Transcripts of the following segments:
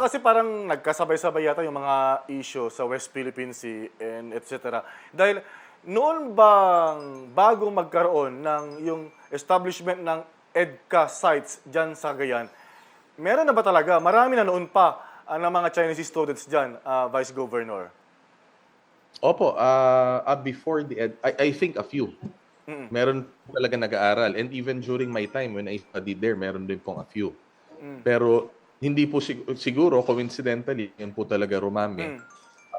minsan kasi parang nagkasabay-sabay yata yung mga issue sa West Philippine Sea and etc. Dahil noon bang bago magkaroon ng yung establishment ng EDCA sites dyan sa Gayan, meron na ba talaga? Marami na noon pa ng mga Chinese students dyan, ah, Vice Governor. Opo, ah ah, before the ed, I, I think a few. Meron po talaga nag-aaral. And even during my time when I studied there, meron din pong a few. Pero hindi po sig- siguro, coincidentally, yun po talaga rumami.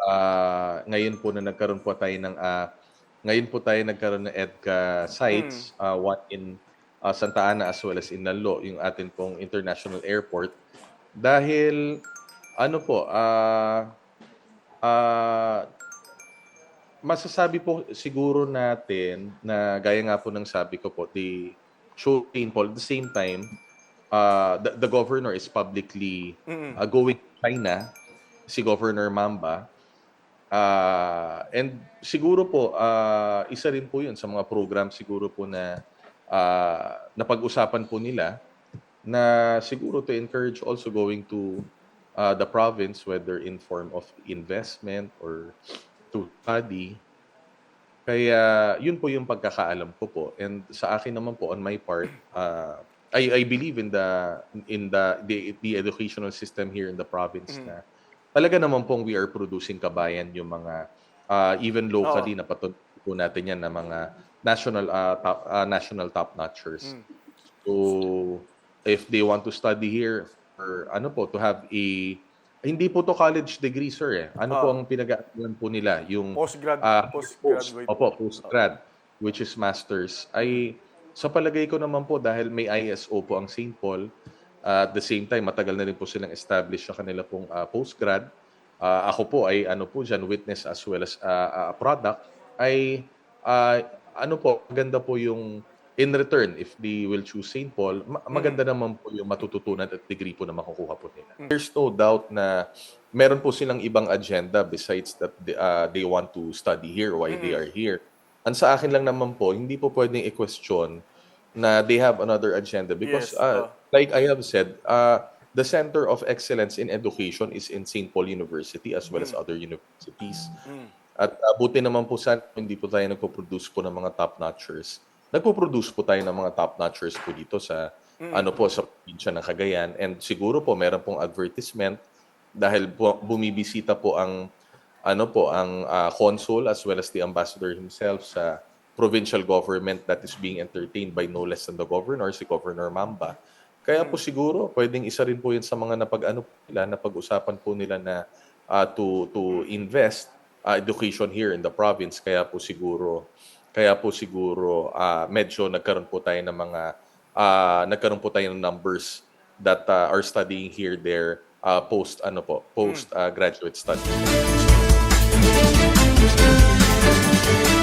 Ah, ngayon po na nagkaroon po tayo ng, ah, ngayon po tayo nagkaroon ng EDCA sites, ah, one in ah, Santa Ana as well as in Nalo, yung atin pong international airport. Dahil, ano po, ah, ah, masasabi po siguro natin na gaya nga po ng sabi ko po, the show painful. At the same time, uh, the, the governor is publicly uh, going to China, si Governor Mamba. Uh, and siguro po, uh, isa rin po yun sa mga program siguro po na uh, napag-usapan po nila na siguro to encourage also going to uh, the province, whether in form of investment or to study. Kaya yun po yung pagkakaalam ko po. And sa akin naman po on my part, uh, I I believe in the in the the, the educational system here in the province na talaga naman pong we are producing kabayan yung mga uh, even locally na patuloy po natin yan na mga national uh, top uh, national top notchers. So if they want to study here or ano po to have a hindi po to college degree sir eh. Ano po Oh. ang pinag-aaral po nila yung Postgrad, Ah, postgraduate. Post, opo, postgrad, which is masters, ay sa palagay ko naman po dahil may ISO po ang St. Paul, ah, at the same time matagal na rin po silang established sa kanila pong ah, postgrad. Ah, ako po ay ano po diyan witness as well as ah, ah, product ay ah, ano po maganda po yung in return if they will choose St. Paul ma- maganda naman po yung matututunan at degree po na makukuha po nila. There's no doubt na meron po silang ibang agenda besides that they, uh, they want to study here why they are here. Ang sa akin lang naman po, hindi po pwedeng i-question na they have another agenda because Yes, uh, oh. like I have said, uh, the center of excellence in education is in St. Paul University as well as other universities. At uh, buti naman po sa hindi po tayo nagpo-produce po ng mga top-notchers. Nagpo-produce po tayo ng mga top-notchers po dito sa ano po sa probinsya ng Cagayan and siguro po meron pong advertisement dahil bu- bumibisita po ang ano po ang ah, consul as well as the ambassador himself sa provincial government that is being entertained by no less than the governor, si Governor Mamba. Kaya po siguro pwedeng isa rin po yun sa mga napag-ano po nila, napag-usapan po nila na ah, to to invest ah, education here in the province. Kaya po siguro kaya po siguro ah, medyo nagkaroon po tayo ng mga ah, nagkaroon po tayo ng numbers that ah, are studying here there ah, post ano po post ah, graduate Música